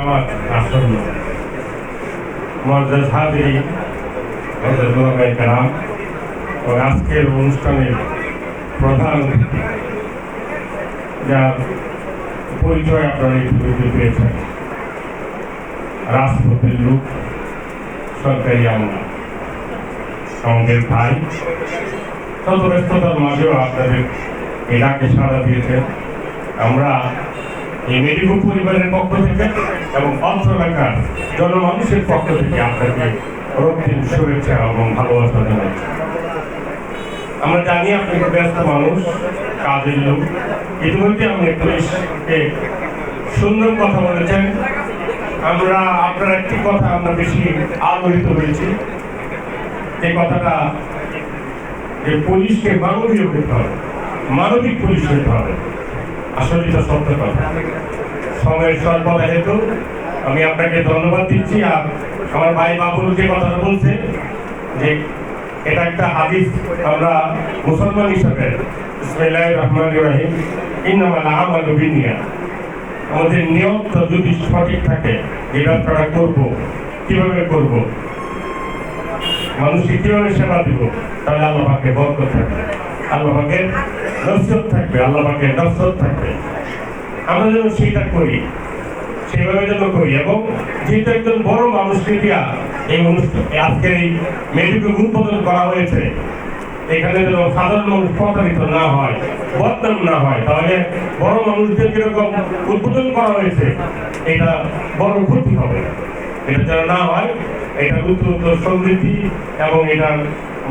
আমার আসন্ন। মর্যাদা হাজিরি, মর্যাদা কালাম ও আজকের অনুষ্ঠানের প্রধান যার পরিচয় আপনারা ইতিমধ্যে পেয়েছেন রাষ্ট্রপতির লোক, সরকারি আমলা আমাদের ভাই। শত ব্যস্ততার মাঝেও আপনাদের এই ডাকে সাড়া দিয়েছেন। আমরা এই মেডিকো পরিবারের পক্ষ থেকে এবং অঞ্চল এলাকার জনমানুষের পক্ষ থেকে আপনাকে রক্তিম শুভেচ্ছা এবং ভালোবাসা জানাচ্ছি আমরা জানি আপনি ব্যস্ত মানুষ, কাজের লোক। ইতিমধ্যে আপনি পুলিশকে সুন্দর কথা বলেছেন। আমরা আপনার একটি কথা আমরা বেশি আলোড়িত হয়েছি। এই কথাটা যে পুলিশকে মানবীয় হতে হবে, মানবিক পুলিশ হতে হবে। আসলে এটা সত্য কথা। সময়ের স্বল্পতা হেতু। আমি আপনাকে ধন্যবাদ দিচ্ছি। আর আমার ভাই বাবুল যে কথাটা বলছে, যে এটা একটা হাদিস আমরা মুসলমান হিসাবে ইসমাইলাহ রহমান রহিম, ইন্নামাল আমাল বিনিয়া আমাদের নিয়ত যদি সঠিক থাকে যে ব্যবসাটা করব, কীভাবে করব? মানুষকে কীভাবে সেবা দিব? তাহলে আল্লাহ পাকে বরকত থাকবে। আল্লাহ পাকে নসরত থাকবে, আল্লাহ পাকে নসরত থাকবে। আমরা যেন সেইটা করি সেভাবে যেন করি। এবং যেহেতু একজন বড় মানুষকে দিয়া এই অনুষ্ঠান আজকের এই মেডিকেল উদ্বোধন করা হয়েছে, এখানে যেন সাধারণ মানুষ প্রতারিত না হয়, বদনাম না হয়, তাহলে বড় মানুষদের যেরকম উদ্বোধন করা হয়েছে, এটা বড় ক্ষতি হবে। এটা যেন না হয় এটা উত্তর উত্তর সমৃদ্ধি এবং এটার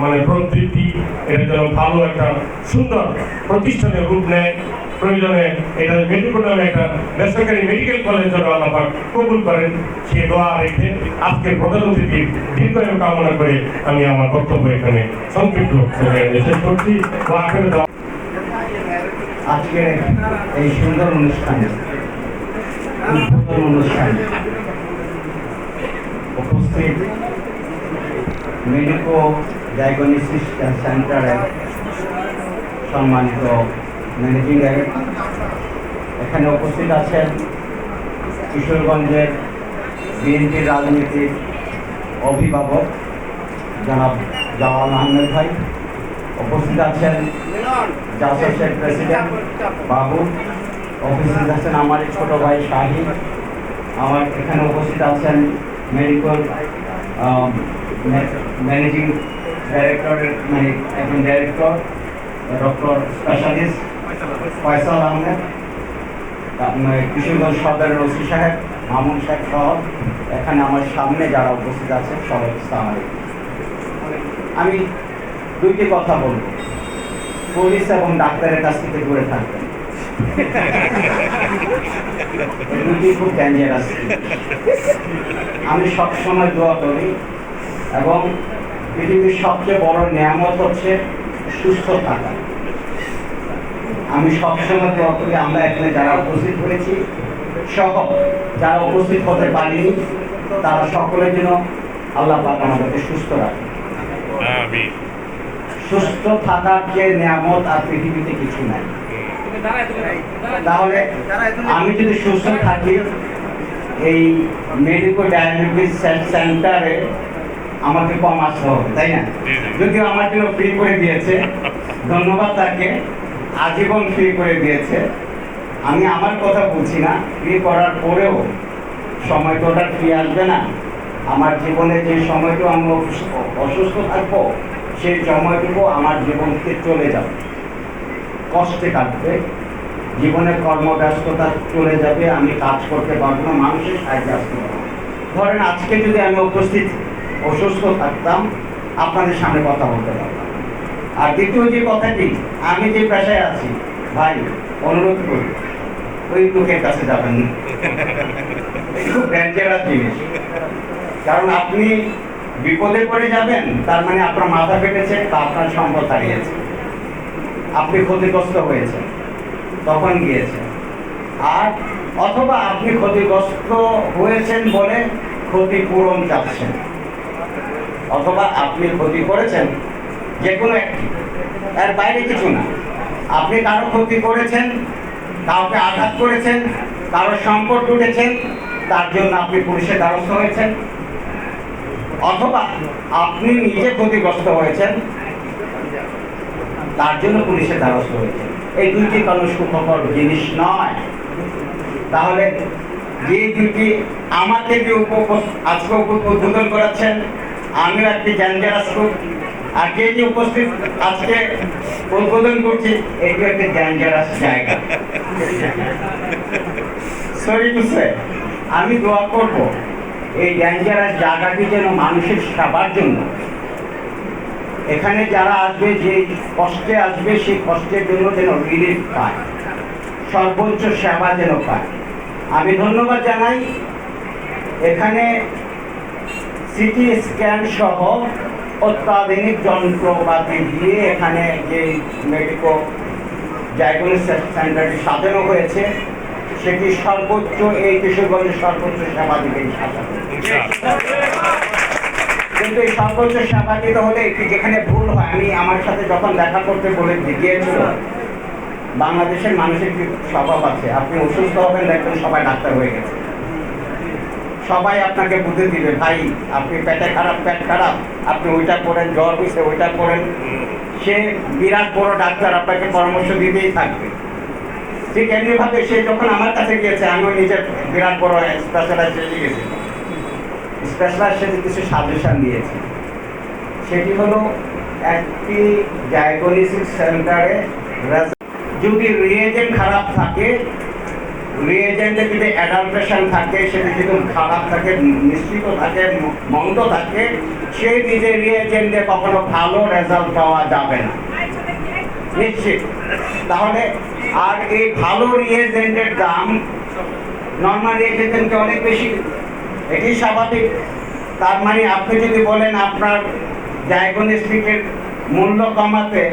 মানে প্রবৃত্তি এটা যেন ভালো একটা সুন্দর প্রতিষ্ঠানের রূপ নেয়। প্রয়োজনে এটা মেডিকেল একটা বেসরকারি মেডিকেল কলেজ যেন আল্লাপাক কবুল করেন। সে দোয়া রেখে আজকে প্রধান অতিথির দীর্ঘায়ু কামনা করে আমি আমার বক্তব্য এখানে সংক্ষিপ্ত করছি। ও আখেরে দোয়া আজকে এই সুন্দর অনুষ্ঠানে অনুষ্ঠানে উপস্থিত মেডিকো ডায়াগনোসিস সেন্টারের সম্মানিত ম্যানেজিং ডাইরেক্টর এখানে উপস্থিত আছেন কিশোরগঞ্জের বিএনপির রাজনীতির অভিভাবক জনাব জাওয়াল আহমেদ ভাই। উপস্থিত আছেন জাসের প্রেসিডেন্ট বাবু। উপস্থিত আছেন আমার ছোট ভাই শাহিদ আমার এখানে উপস্থিত আছেন মেডিকেল ম্যানেজিং ডাইরেক্টরের মানে একজন director doctor specialist Faisal Ahmed Kishoreganj OC সাহেব, মামুন সাহেব সহ এখানে আমার সামনে যারা উপস্থিত সবাই ইসলাম আমি দুইটি কথা বলব। পুলিশ এবং ডাক্তারের কাছ থেকে দূরে থাকবেন। আমি সবসময় দোয়া করি এবং পৃথিবীর সবচেয়ে বড় নিয়ামত হচ্ছে সুস্থ থাকা। আমি সবসময় দোয়া করি আমরা এখানে যারা উপস্থিত হয়েছি সহ যারা উপস্থিত হতে পারিনি তারা সকলের জন্য আল্লাহ পাক আমাদেরকে সুস্থ রাখে সুস্থ থাকার যে নিয়ামত আর পৃথিবীতে কিছু নাই। তাহলে আমি যদি সুস্থ থাকি এই মেডিকেল ডায়াগনোসিস সেন্টারে আমাকে কম আসতে হবে তাই না? যদিও আমার জন্য ফ্রি করে দিয়েছে। ধন্যবাদ তাকে। আজীবন ফ্রি করে দিয়েছে। আমি আমার কথা বুঝি না, ফ্রি করার পরেও সময় তো ওটা ফ্রি আসবে না। আমার জীবনে যে সময়টু আমি অসুস্থ- অসুস্থ থাকব, সেই সময়টুকু আমার জীবন থেকে চলে যাবে। কষ্টে কাটবে। জীবনে কর্মব্যস্ততা চলে যাবে, আমি কাজ করতে পারব না, মানুষের সাহায্যে আসতে পারব ধরেন আজকে যদি আমি উপস্থিত, অসুস্থ থাকতাম, আপনাদের সামনে কথা বলতে পারতাম। আর দ্বিতীয় যে কথাটি, আমি যে পেশায় আছি, ভাই, অনুরোধ করি, ওই লোকের কাছে যাবেন খুব ডেঞ্জারাস জিনিস। কারণ আপনি বিপদে পড়ে যাবেন, তার মানে আপনার মাথা ফেটেছে বা আপনার সম্পদ হারিয়েছে। আপনি ক্ষতিগ্রস্ত হয়েছেন, তখন গিয়েছেন। আর অথবা আপনি ক্ষতিগ্রস্ত হয়েছেন বলে ক্ষতিপূরণ চাচ্ছেন। অথবা আপনি ক্ষতি করেছেন যে কোনো এর বাইরে কিছু না। আপনি কারও ক্ষতি করেছেন, কাউকে আঘাত করেছেন কারও সম্পদ উঠেছেন তার জন্য আপনি পুলিশের দ্বারস্থ হয়েছেন। অথবা আপনি নিজে ক্ষতিগ্রস্ত হয়েছেন, তার জন্য পুলিশের দ্বারস্থ হয়েছেন। এই দুইটি কোনো সুখকর জিনিস নয়। তাহলে যে দুটি আমাকে যে উপ- আজকে উদ্বোধন করাচ্ছেন আমিও একটি ডেঞ্জারাস গ্রুপ আর যে উপস্থিত আজকে উদ্বোধন করছি এটি একটি ডেঞ্জারাস জায়গা। সরি টু আমি দোয়া করব, এই ডেঞ্জারাস জায়গাটি যেন মানুষের সেবার জন্য। এখানে যারা আসবে, যে কষ্টে আসবে, সেই কষ্টের জন্য যেন রিলিফ পায়। সর্বোচ্চ সেবা যেন পায়। আমি ধন্যবাদ জানাই। এখানে সিটি স্ক্যান সহ অত্যাধুনিক যন্ত্রপাতি দিয়ে এখানে যে মেডিকো ডায়াগনোসিস সেন্টারটি সাজানো হয়েছে, সেটি সর্বোচ্চ এই কিশোরগঞ্জের সর্বোচ্চ সেবা সাজানো কিন্তু এই সর্বোচ্চ সেবা দিতে হলে একটি যেখানে ভুল হয়, আমি আমার সাথে যখন দেখা করতে বলে গিয়েছিল বাংলাদেশের মানুষের কি স্বভাব আছে? আপনি অসুস্থ হবেন, দেখবেন সবাই ডাক্তার হয়ে গেছে। সবাই আপনাকে বুঝে দিবে, ভাই, আপনি পেটে খারাপ, পেট খারাপ। আপনি ওইটা করেন জ্বর হয়েছে ওইটা করেন সে বিরাট বড় ডাক্তার আপনাকে পরামর্শ দিতেই থাকবে। ঠিক এমনিভাবে সে যখন আমার কাছে গিয়েছে আমিও নিজের বিরাট বড় স্পেশালাইজ গেছি স্পেশালাইজ সে কিছু সাজেশন দিয়েছে। সেটি হলো, একটি ডায়াগনোসিস সেন্টারে যদি রিয়েজেন্ট খারাপ থাকে রিয়েজেন্টে যদি অ্যাডাল্ট্রেশন থাকে সেটা যদি খারাপ থাকে, মিশ্রিত থাকে, মন্দ থাকে সেই নিজে রিয়েজেন্টে কখনো ভালো রেজাল্ট পাওয়া যাবে না। নিশ্চিত। তাহলে আর এই ভালো রিয়েজেন্টের দাম নর্মাল রিয়েজেন্টকে অনেক বেশি, এটি স্বাভাবিক। তার মানে আপনি যদি বলেন আপনার ডায়াগনস্টিকের মূল্য কমাতে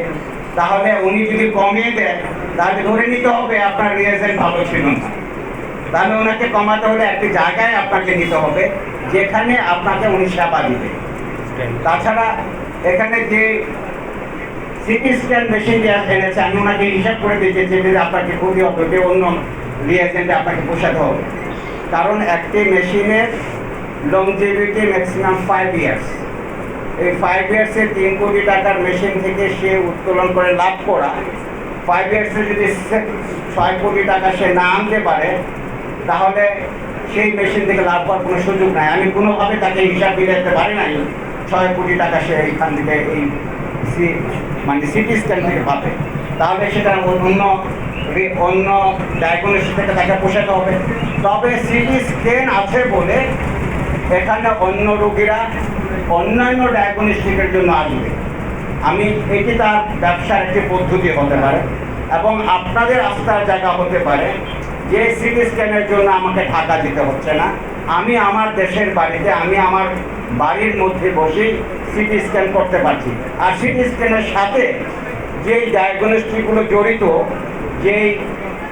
তাহলে উনি যদি কমিয়ে দেন, তাহলে ধরে নিতে হবে আপনার রিয়েজেন্ট ভালো ছিল না। তাহলে ওনাকে কমাতে হলে একটি জায়গায় আপনাকে নিতে হবে, যেখানে আপনাকে উনি সেবা দিবে। তাছাড়া এখানে যে সিটি স্ক্যান মেশিন যে এনেছে, আমি ওনাকে হিসাব করে দিয়েছি যে আপনাকে ক্ষতি হবে যে অন্য রিয়েজেন্টে আপনাকে পোষাতে হবে। কারণ একটি মেশিনের লংজিভিটি ম্যাক্সিমাম ফাইভ ইয়ার্স এই ফাইভ ইয়ার্সে তিন কোটি টাকার মেশিন থেকে সে উত্তোলন করে লাভ করা। ফাইভ ইয়ার্সে যদি ছয় কোটি টাকা সে না আনতে পারে, তাহলে সেই মেশিন থেকে লাভ করার কোনো সুযোগ নাই। আমি কোনোভাবে তাকে হিসাব দিতে পারি নাই ছয় কোটি টাকা সে এইখান থেকে এই মানে সিটি স্ক্যান থেকে পাবে। তাহলে সেটা অন্য অন্য ডায়াগনোসিস থেকে তাকে পোষাতে হবে। তবে সিটি স্ক্যান আছে বলে এখানে অন্য রোগীরা অন্যান্য ডায়াগনস্টিকের জন্য আসবে। আমি এটি তার ব্যবসার একটি পদ্ধতি হতে পারে এবং আপনাদের আস্থার জায়গা হতে পারে যে সিটি স্ক্যানের জন্য আমাকে ঢাকা দিতে হচ্ছে না। আমি আমার দেশের বাড়িতে, আমি আমার বাড়ির মধ্যে বসেই সিটি স্ক্যান করতে পারছি। আর সিটি স্ক্যানের সাথে যেই ডায়াগনস্টিকগুলো জড়িত, যেই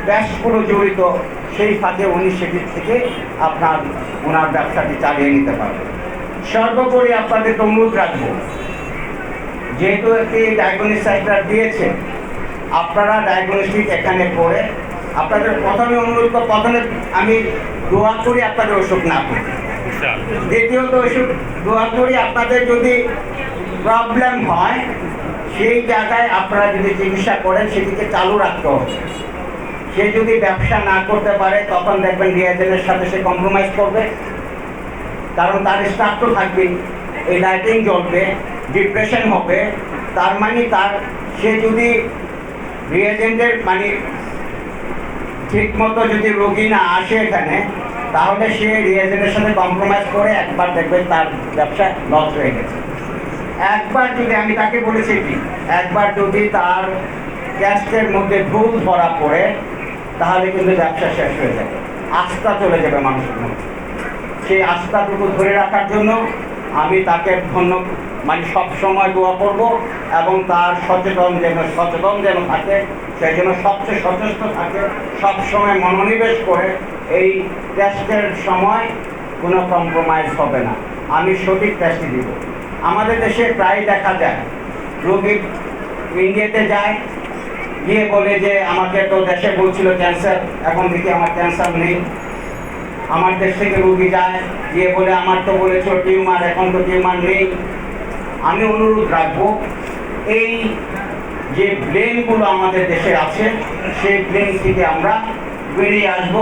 ব্যাসগুলো জড়িত, সেই সাথে উনি সেটির থেকে আপনার, ওনার ব্যবসাটি চালিয়ে নিতে পারবেন। সর্বোপরি আপনাদেরকে অনুরোধ রাখব। যেহেতু একটি ডায়াগনিস সেন্টার দিয়েছে, আপনারা ডায়াগনস্টিক এখানে করে আপনাদের প্রথমে অনুরোধ প্রথমে আমি দোয়া করি আপনাদের ওষুধ না করি দ্বিতীয়ত ওষুধ দোয়া করি আপনাদের যদি প্রবলেম হয়, সেই জায়গায় আপনারা যদি চিকিৎসা করেন, সেটিকে চালু রাখতে হবে। সে যদি ব্যবসা না করতে পারে, তখন দেখবেন রিয়াজেনের সাথে সে কম্প্রোমাইজ করবে। কারণ তার স্টার্ট থাকবে এই লাইটিং জ্বলবে ডিপ্রেশন হবে। তার মানে তার, সে যদি রিয়েজেন্টের মানে ঠিক মতো যদি রোগী না আসে এখানে, তাহলে সে রিয়েজেন্টের সাথে কম্প্রোমাইজ করে একবার দেখবেন তার ব্যবসা লস হয়ে গেছে। একবার যদি, আমি তাকে বলেছি কি, একবার যদি তার ক্যাস্টের মধ্যে ভুল ধরা পড়ে, তাহলে কিন্তু ব্যবসা শেষ হয়ে যাবে। আস্থা চলে যাবে মানুষের মধ্যে। সেই আস্থাটুকু ধরে রাখার জন্য আমি তাকে ধন্য মানে সব সময় দোয়া করব এবং তার সচেতন যেন সচেতন যেন থাকে সেই জন্য সবচেয়ে সচেষ্ট থাকে, সব সময় মনোনিবেশ করে এই টেস্টের সময় কোনো কম্প্রোমাইজ হবে না। আমি সঠিক টেস্টই দিব। আমাদের দেশে প্রায় দেখা যায়, রোগী ইন্ডিয়াতে যায়, গিয়ে বলে যে, আমাকে তো দেশে বলছিল ক্যান্সার এখন দেখি আমার ক্যান্সার নেই। আমার দেশ থেকে রুগী যায়, গিয়ে বলে, আমার তো বলেছ টিউমার, এখন তো টিউমার নেই। আমি অনুরোধ রাখব, এই যে ব্লেমগুলো আমাদের দেশে আছে, সেই ব্লেম থেকে আমরা বেরিয়ে আসব।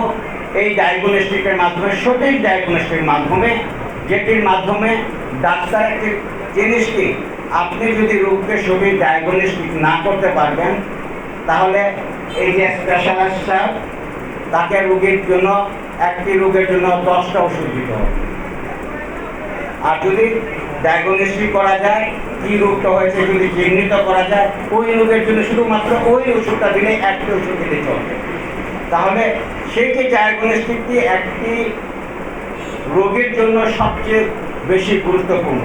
এই ডায়াগনস্টিকের মাধ্যমে, সঠিক ডায়াগনস্টিকের মাধ্যমে, যেটির মাধ্যমে ডাক্তার একটি জিনিসকে আপনি যদি রোগকে সঠিক ডায়াগনস্টিক না করতে পারবেন, তাহলে এই যে স্পেশালিস্ট তাকে রোগীর জন্য একটি রোগের জন্য দশটা ওষুধ দিতে হবে। আর যদি ডায়াগনোস্টিক করা যায়, কি রোগটা হয়েছে যদি চিহ্নিত করা যায়, ওই রোগের জন্য শুধুমাত্র ওই ওষুধটা দিলে একটি ওষুধ দিলে চলবে। তাহলে সেই যে ডায়াগনোস্টিকটি একটি রোগীর জন্য সবচেয়ে বেশি গুরুত্বপূর্ণ।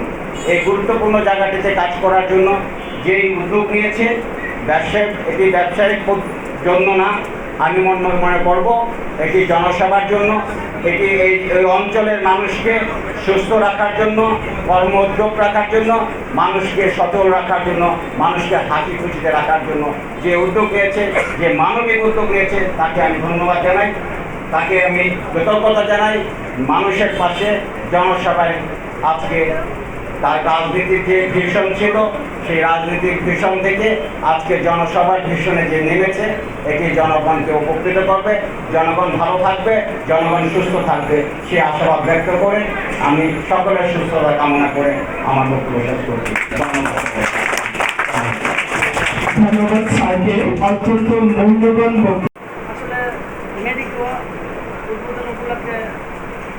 এই গুরুত্বপূর্ণ জায়গাটিতে কাজ করার জন্য যেই উদ্যোগ নিয়েছে ব্যবসায়িক এটি ব্যবসায়িক জন্য না আমি মনে মনে করব, এটি জনসেবার জন্য, এটি এই এই অঞ্চলের মানুষকে সুস্থ রাখার জন্য, কর্ম উদ্যোগ রাখার জন্য, মানুষকে সচল রাখার জন্য, মানুষকে হাসি খুশিতে রাখার জন্য। যে উদ্যোগ নিয়েছে, যে মানবিক উদ্যোগ নিয়েছে, তাকে আমি ধন্যবাদ জানাই। তাকে আমি কৃতজ্ঞতা জানাই। মানুষের পাশে জনসভায় আজকে তার রাজনীতির যে ভীষণ ছিল সেই রাজনীতির ভীষণ থেকে আজকে জনসভার ভীষণে যে নেমেছে এটি জনগণকে উপকৃত করবে। জনগণ ভালো থাকবে জনগণ সুস্থ থাকবে সে আশাবাদ ব্যক্ত করে আমি সকলের সুস্থতা কামনা করে আমার বক্তব্য শেষ করছি। ধন্যবাদ ধন্যবাদ স্যারকে। অত্যন্ত মূল্যবান আসলে মেডিকো উদ্বোধন উপলক্ষে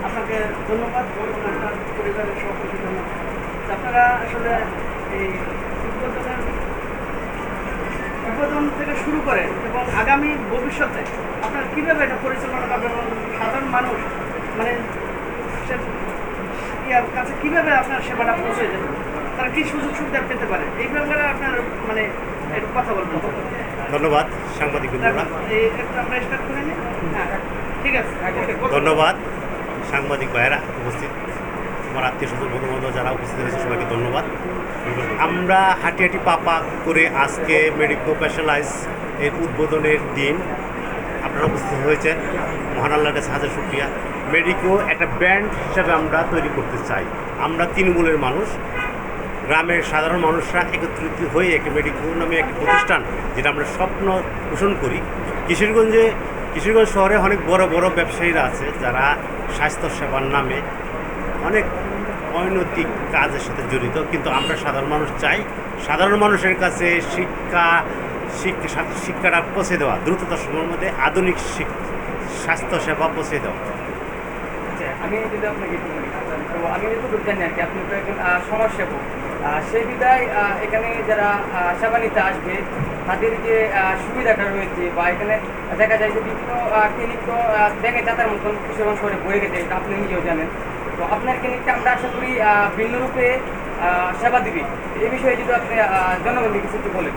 আপনাকে ধন্যবাদ এবং আপনার পরিবারের সকলকে ধন্যবাদ। আপনারা আসলে এই উদ্বোধনের উদ্বোধন থেকে শুরু করে এবং আগামী ভবিষ্যতে আপনারা কীভাবে এটা পরিচালনা করবেন এবং সাধারণ মানুষ মানে ইয়ার কাছে কীভাবে আপনার সেবাটা পৌঁছে যাবে তারা কী সুযোগ সুবিধা পেতে পারে? এই ব্যাপারে আপনার মানে একটু কথা বলবেন ধন্যবাদ সাংবাদিক হ্যাঁ ঠিক আছে। ধন্যবাদ সাংবাদিক ভাইয়েরা উপস্থিত। আমার আত্মীয় স্বজন বন্ধু বান্ধব যারা উপস্থিত হয়েছে সবাইকে ধন্যবাদ। আমরা হাঁটি হাঁটি পাপা করে আজকে মেডিকো স্পেশালাইজ এর উদ্বোধনের দিন। আপনারা উপস্থিত হয়েছেন। মহান আল্লাহর কাছে হাজার শুক্রিয়া। মেডিকো একটা ব্র্যান্ড হিসাবে আমরা তৈরি করতে চাই। আমরা তৃণমূলের মানুষ। গ্রামের সাধারণ মানুষরা একত্রিত হয়ে একটি মেডিকো নামে একটি প্রতিষ্ঠান, যেটা আমরা স্বপ্ন পোষণ করি। কিশোরগঞ্জে, কিশোরগঞ্জ শহরে অনেক বড় বড় ব্যবসায়ীরা আছে, যারা স্বাস্থ্য সেবার নামে অনেক অনৈতিক কাজের সাথে জড়িত কিন্তু আমরা সাধারণ মানুষ চাই সাধারণ মানুষের কাছে শিক্ষা শিক্ষা শিক্ষাটা পৌঁছে দেওয়া দ্রুততার সময়ের মধ্যে আধুনিক শিক- স্বাস্থ্য সেবা পৌঁছে দেওয়া। আচ্ছা, আমি যদি আপনাকে তো আমি যতটুকু জানি আর কি আপনি তো একজন সমাজসেবক সেই বিধায় এখানে যারা সেবা আসবে তাদের যে সুবিধাটা রয়েছে বা এখানে দেখা যায় যে বিভিন্ন ক্লিনিক তো আহ, ব্যাঙে চাতার মতন কিশোরগঞ্জ শহরে ভরে গেছে আপনি নিজেও জানেন। তো আমরা আশা করি ভিন্নরূপে সেবা এই বিষয়ে যদি আপনি জনগণকে কিছু একটু বলেন।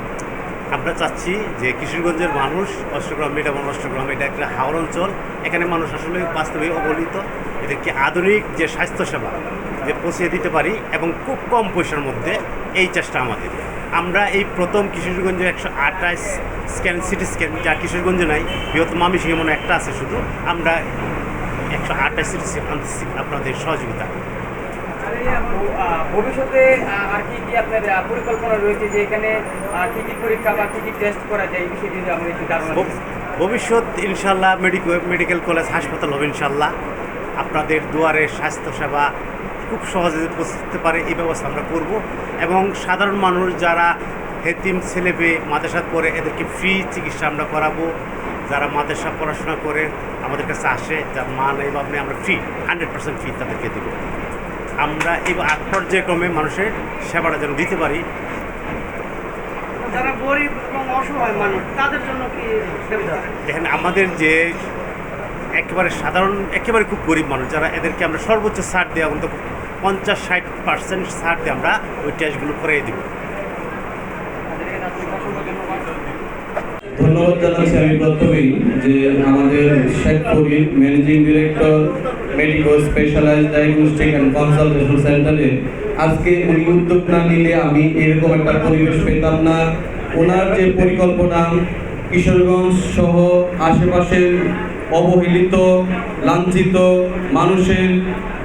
আমরা চাচ্ছি যে কিশোরগঞ্জের মানুষ, অষ্টগ্রাম মেটাবন অষ্টগ্রাম এটা একটা হাওড় অঞ্চল, এখানে মানুষ আসলে বাস্তবে অবহেলিত, এদেরকে আধুনিক যে স্বাস্থ্যসেবা, যে পৌঁছে দিতে পারি এবং খুব কম পয়সার মধ্যে এই চেষ্টা আমাদের। আমরা এই প্রথম কিশোরগঞ্জে একশো আঠাশ স্ক্যান সিটি স্ক্যান যা কিশোরগঞ্জে নাই বৃহত্তম মামিসিংহে মনে একটা আছে শুধু, আমরা একশো আঠাশ সিটি আনতেছি আপনাদের সহযোগিতা। ভবিষ্যতে আর কি কি আপনার পরিকল্পনা রয়েছে যে এখানে কি কি পরীক্ষা বা কি কি টেস্ট করা যায় এই বিষয়ে যদি আমরা একটু ভবিষ্যৎ ইনশাল্লাহ মেডিকেল মেডিকেল কলেজ হাসপাতাল হবে ইনশাল্লাহ আপনাদের দুয়ারে স্বাস্থ্যসেবা খুব সহজে পৌঁছতে পারে এই ব্যবস্থা আমরা করব। এবং সাধারণ মানুষ যারা হেতিম ছেলে পেয়ে মাদ্রাসা করে এদেরকে ফ্রি চিকিৎসা আমরা করাবো। যারা মাদ্রাসা পড়াশোনা করে আমাদের কাছে আসে যার মা নেই বা আপনি আমরা ফ্রি হান্ড্রেড পার্সেন্ট ফ্রি তাদেরকে দেব। আমরা এই আট পর্যায়ক্রমে মানুষের সেবাটা যেন দিতে পারি। যারা গরিব এবং অসহায় মানুষ তাদের জন্য কি দেখেন আমাদের যে একেবারে সাধারণ একেবারে খুব গরিব মানুষ যারা এদেরকে আমরা সর্বোচ্চ ছাড় দেওয়া অন্তত পঞ্চাশ ষাট পার্সেন্ট ছাড় দিয়ে আমরা ওই টেস্টগুলো করিয়ে দেবো। ধন্যবাদ জানাচ্ছি আমি যে আমাদের Sheikh Kabir managing director Medico specialize and consultation সেন্টারে আজকে উনি উদ্যোগ না নিলে আমি এরকম একটা পরিবেশ পেতাম না। ওনার যে পরিকল্পনা, কিশোরগঞ্জ সহ আশেপাশের অবহেলিত, লাঞ্ছিত মানুষের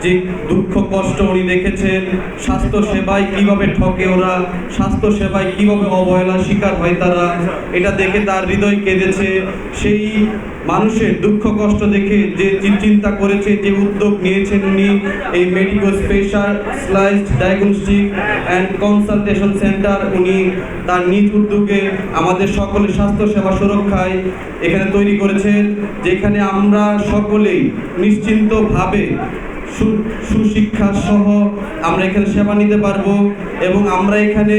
যে দুঃখ, কষ্ট উনি দেখেছেন, স্বাস্থ্য সেবায় কীভাবে ঠকে ওরা, স্বাস্থ্য সেবায় কীভাবে অবহেলার শিকার হয় তারা, এটা দেখে তার হৃদয় কেঁদেছে। সেই মানুষের দুঃখ কষ্ট দেখে যে চিন্তা করেছে, যে উদ্যোগ নিয়েছেন উনি, এই Medico specialized diagnostic and consultation centre উনি তার নিজ উদ্যোগে আমাদের সকলের স্বাস্থ্য সেবা সুরক্ষায় এখানে তৈরি করেছেন, যেখানে আমরা সকলেই নিশ্চিন্তভাবে সুশিক্ষা সহ আমরা এখানে সেবা নিতে পারব এবং আমরা এখানে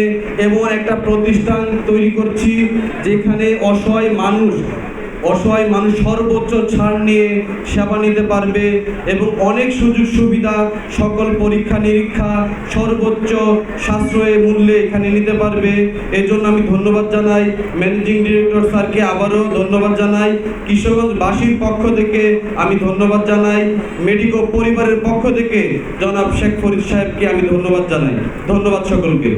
এমন একটা প্রতিষ্ঠান তৈরি করছি, যেখানে অসহায় মানুষ অসহায় মানুষ সর্বোচ্চ ছাড় নিয়ে সেবা নিতে পারবে এবং অনেক সুযোগ সুবিধা সকল পরীক্ষা নিরীক্ষা সর্বোচ্চ সাশ্রয় মূল্যে এখানে নিতে পারবে। এজন্য আমি ধন্যবাদ জানাই ম্যানেজিং ডিরেক্টর স্যারকে আবারও ধন্যবাদ জানাই। কিশোরগঞ্জবাসীর পক্ষ থেকে আমি ধন্যবাদ জানাই। মেডিকো পরিবারের পক্ষ থেকে জনাব শেখ ফরিদ সাহেবকে আমি ধন্যবাদ জানাই। ধন্যবাদ সকলকে।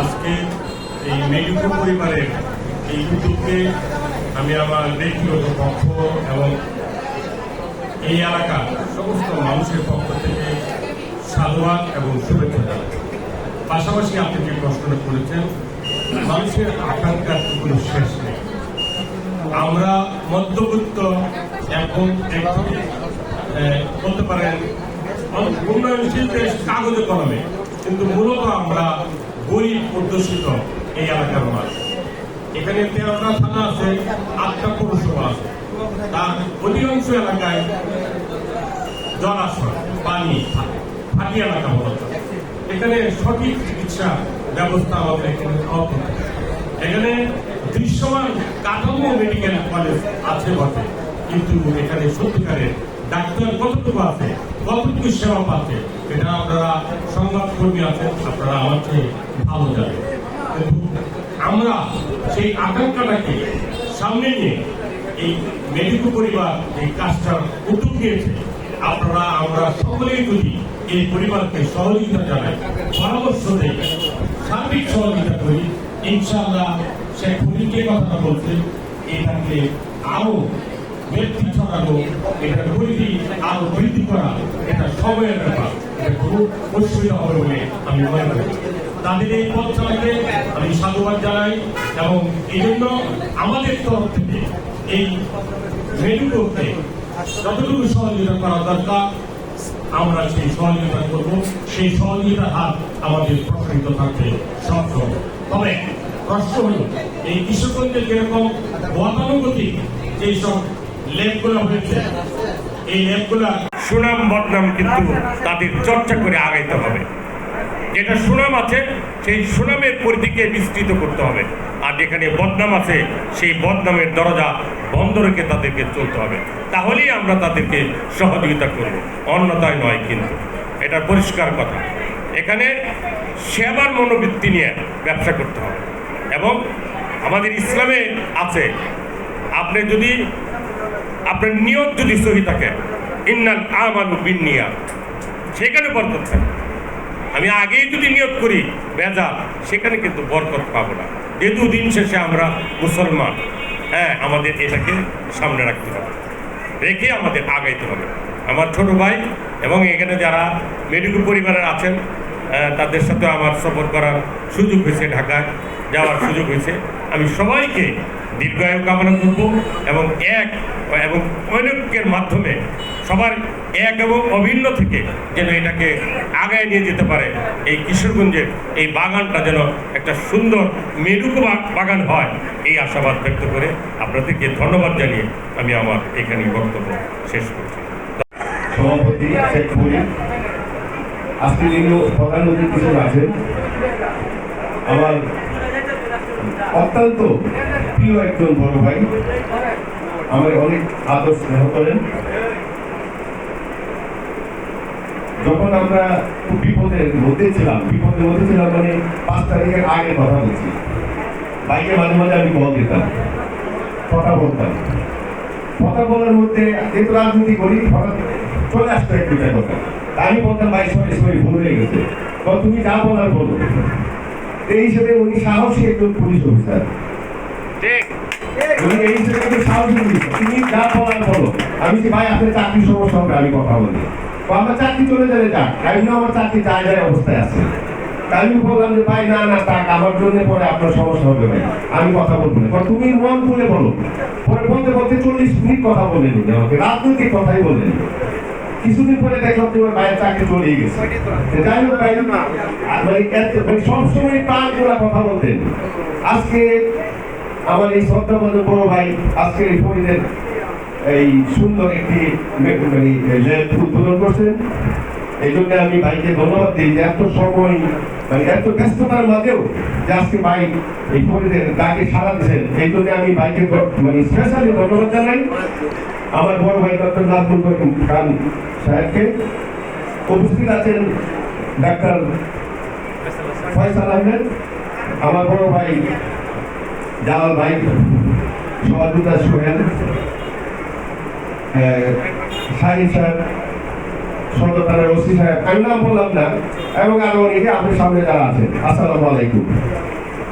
আজকে এই মেডিকো পরিবারের এই উদ্যোগকে আমি আমার ব্যক্তিগত পক্ষ এবং এই এলাকার সমস্ত মানুষের পক্ষ থেকে সাধুবাদ এবং শুভেচ্ছা জানাই পাশাপাশি আপনি যে প্রশ্নটা করেছেন, মানুষের আকাঙ্ক্ষার কোনো শেষ নেই। আমরা মধ্যবিত্ত এখন বলতে পারেন উন্নয়নশীল দেশ কাগজে কলমে। কিন্তু মূলত আমরা গরিব, অধ্যুষিত এই এলাকার মানুষ। এখানে তেরোটা থানা আছে, আটটা পৌরসভা আছে। তার অধিকাংশ এলাকায় জলাশয়, পানি ফাটি এলাকা বলা যায়। এখানে সঠিক চিকিৎসা ব্যবস্থা আমাদের এখানে এখানে দৃশ্যমান কাঠামো মেডিকেল কলেজ আছে বটে। কিন্তু এখানে সত্যিকারের ডাক্তার কতটুকু আছে, কতটুকু সেবা পাচ্ছে, এটা আপনারা সংবাদকর্মী আছেন, আপনারা আমার চেয়ে ভালো জানেন। আমরা সেই আকাঙ্ক্ষাটাকে সামনে নিয়ে এই মেডিকো পরিবার এই কাজটার উদ্যোগ নিয়েছে। আপনারা, আমরা সকলেই যদি এই পরিবারকে সহযোগিতা জানাই, পরামর্শ দেই, সার্বিক সহযোগিতা করি, ইনশাআল্লাহ শেখ মুজিবকে কথাটা বলছে, এটাকে আরও ব্যক্তি ছড়ানো, এটা পরিধি আরও বৃদ্ধি করা, এটা সময়ের ব্যাপার। এটা কোনো অসুবিধা হবে বলে আমি মনে করি। তাদের এই পথ চালাতে আমি সাধুবাদ জানাই এবং এই জন্য আমাদের তরফ থেকে এই মেডিকোকে যতটুকু সহযোগিতা করা দরকার, আমরা সেই সহযোগিতা করব। সেই সহযোগিতার হাত আমাদের প্রসারিত থাকবে সবসময় তবে প্রশ্ন হল, এই কৃষকদের যেরকম গতানুগতিক যেই সব লেখগুলো হয়েছে, এই লেখগুলা সুনাম বদনাম কিন্তু তাদের চর্চা করে আগাইতে হবে। যেটা সুনাম আছে, সেই সুনামের পরিধিকে বিস্তৃত করতে হবে। আর যেখানে বদনাম আছে, সেই বদনামের দরজা বন্ধ রেখে তাদেরকে চলতে হবে। তাহলেই আমরা তাদেরকে সহযোগিতা করব। অন্যতায় নয় কিন্তু। এটা পরিষ্কার কথা। এখানে সেবার মনোবৃত্তি নিয়ে ব্যবসা করতে হবে। এবং আমাদের ইসলামে আছে, আপনি যদি, আপনার নিয়ত যদি সহি থাকে, ইন্নাল আমানু বিন সেখানে বরকত থাকে আমি আগেই যদি নিয়োগ করি বেজাল সেখানে কিন্তু বরকত পাবো না। যেহেতু দিন শেষে আমরা মুসলমান হ্যাঁ আমাদের এটাকে সামনে রাখতে হবে, রেখে আমাদের আগাইতে হবে। আমার ছোট ভাই এবং এখানে যারা মেডিকেল পরিবারের আছেন তাদের সাথে আমার সফর করার সুযোগ হয়েছে ঢাকায়, যাওয়ার সুযোগ হয়েছে। আমি সবাইকে দীর্ঘায়ু কামনা করব এবং এক এবং ঐক্যের মাধ্যমে সবার এক এবং অভিন্ন থেকে যেন এটাকে আগায় নিয়ে যেতে পারে। এই কিশোরগঞ্জের এই বাগানটা যেন একটা সুন্দর মেরুকু বাগান হয়, এই আশাবাদ ব্যক্ত করে আপনাদেরকে ধন্যবাদ জানিয়ে আমি আমার এখানেই বক্তব্য শেষ করছি। আমার অত্যন্ত প্রিয় একজন বড় ভাই। আমার অনেক আদর স্নেহ করেন। যখন আমরা বিপদের মধ্যে ছিলাম, বিপদের মধ্যে ছিলাম মানে পাঁচ তারিখের আগে কথা বলছি। বাইকে মাঝে মাঝে আমি কল দিতাম, কথা বলতাম। কথা বলার মধ্যে যেহেতু রাজনীতি করি, হঠাৎ চলে আসতো এক দুটা কথা। আমি বলতাম, ভাই সরি সরি ভুল হয়ে গেছে। তুমি যা বলার বলো। এই হিসেবে উনি সাহসী একজন পুলিশ অফিসার উনি এই সেক্রেটারি করেছে তিনি যা বলার বলো। আমি যে ভাই আপনার চাকরি সমস্যা হবে আমি কথা বলি? আমার চাকরি চলে যাবে যাক। আমি না আমার চাকরি যায় যায় অবস্থায় আছে। তাই আমি বললাম যে, ভাই, না না টাকা আমার জন্য পরে আপনার সমস্যা হবে ভাই। আমি কথা বলব না। তুমি মন খুলে বলো। পরে বলতে বলতে চল্লিশ মিনিট কথা বলে উনি আমাকে। রাজনৈতিক কথাই বললেন কিছুদিন পরে দেখলাম তোমার ভাইয়ের চাকরি চলেই গেছে। যাই হোক ভাই, আর মানে মানে সবসময় প্রাণ খোলা কথা বলতেন। আজকে আমার এই শ্রদ্ধাবন্ধ বড় ভাই আজকে এই ফরিদের এই সুন্দর একটি উদ্বোধন করছেন এই জন্য আমি ভাইকে ধন্যবাদ দিই যে এত সময় মানে এত ব্যস্ততার মাঝেও যে আজকে ভাই এই ফরিদের ডাকে সাড়া দিচ্ছেন এই জন্য আমি ভাইকে মানে স্পেশালি ধন্যবাদ জানাই। আমার বড় ভাই ডক্টর নাজমুল খান সাহেবকে। উপস্থিত আছেন ডাক্তার ফয়সাল আহমেদ। আমার বড় ভাই জালাল ভাই সহযোগিতা সোহেল সাহেব সদর থানার ওসি সাহেব, আমি নাম বললাম না, এবং আরও অনেকে আপনার সামনে যারা আছেন, আসসালামু আলাইকুম।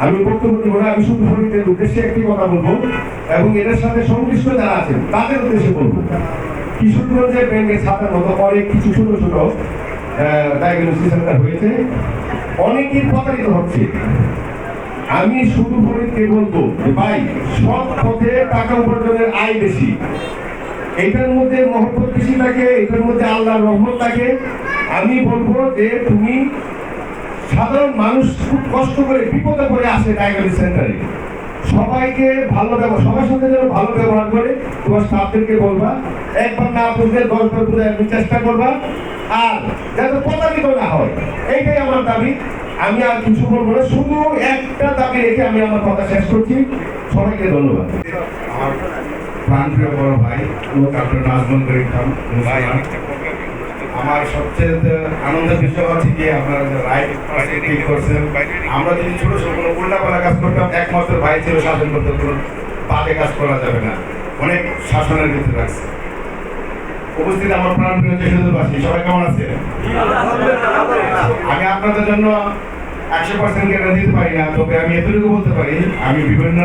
আমি বক্তব্য দিব আমি শুধু ফরিদের উদ্দেশ্যে একটি কথা বলব, এবং এদের সাথে সংশ্লিষ্ট যারা আছেন, তাদের উদ্দেশ্যে বলব। কিশোরগঞ্জের ব্যাংকে ছাতার মতো অনেক কিছু ছোট ছোট ডায়াগনোসিস সেন্টার হয়েছে। অনেকেই প্রতারিত হচ্ছে। আমি শুধু ফরিদকে বলব? ভাই, সৎ পথে টাকা উপার্জনের আয় বেশি। এটার মধ্যে মহব্বত বেশি থাকে, এটার মধ্যে আল্লাহর রহমত থাকে। আমি বলব যে তুমি সাধারণ মানুষ খুব কষ্ট করে, বিপদে পড়ে আসে ডায়াগনোসিস সেন্টারে। সবাইকে ভালো ব্যবহার, সবার সাথে যেন ভালো ব্যবহার করে, তোমার স্টাফদেরকে বলবা, একবার না বুঝলে দশ বার বুঝে চেষ্টা করবা। আর যাতে প্রতারিত না হয়, এইটাই আমার দাবি। আমি আর কিছু বলব না শুধু একটা দাবি রেখে আমি আমার কথা শেষ করছি। সবাইকে ধন্যবাদ। প্রাণপ্রিয় বড় ভাই ডক্টর নাজমুল করিম খান। ভাই আমার সবচেয়ে আনন্দের বিষয় হচ্ছে যে আপনারা যে রাইট ঠিক করছেন। আমরা যদি ছোট ছোট কোনো কাজ করতাম একমাত্র ভাই ছিল শাসন করতে কোনো বাজে কাজ করা যাবে না। অনেক শাসনের ভিতরে রাখছে উপস্থিত আমার প্রাণপ্রিয় সবাই কেমন আছে আমি আপনাদের জন্য একশো পার্সেন্ট গ্যারান্টি দিতে পারি না, তবে আমি এতটুকু বলতে পারি, আমি বিভিন্ন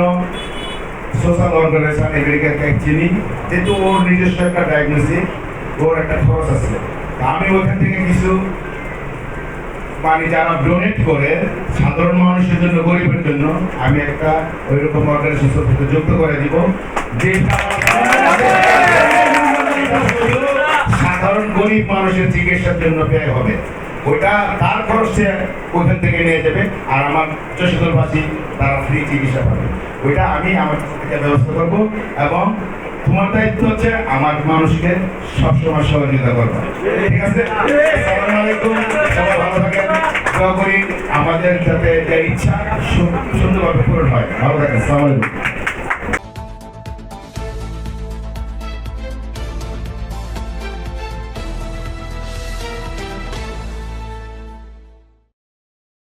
সোশ্যাল অর্গানাইজেশন আমেরিকাকে চিনি, যেহেতু ওর নিজস্ব একটা ডায়াগনোসিস ওর একটা খরচ আছে। আমি ওখান থেকে কিছু মানে যারা ডোনেট করে, সাধারণ মানুষের জন্য, গরিবের জন্য, আমি একটা ওই রকম অর্গানাইজেশন সাথে যুক্ত করে দিব। সাধারণ গরিব মানুষের চিকিৎসার জন্য ব্যয় হবে। ওইটা তার খরচে ওইখান থেকে নিয়ে যাবে, আর আমার চষিদলবাসী তারা ফ্রি চিকিৎসা পাবে। ওইটা আমি আমার থেকে ব্যবস্থা করব, এবং তোমার দায়িত্ব হচ্ছে আমার মানুষকে সবসময় সহযোগিতা করবা। ঠিক আছে? আসসালামু আলাইকুম, সবাই ভালো থাকেন করি আমাদের যাতে ইচ্ছা সু- সুন্দরভাবে পূরণ হয়। ভালো থাকেন, আসসালামু আলাইকুম।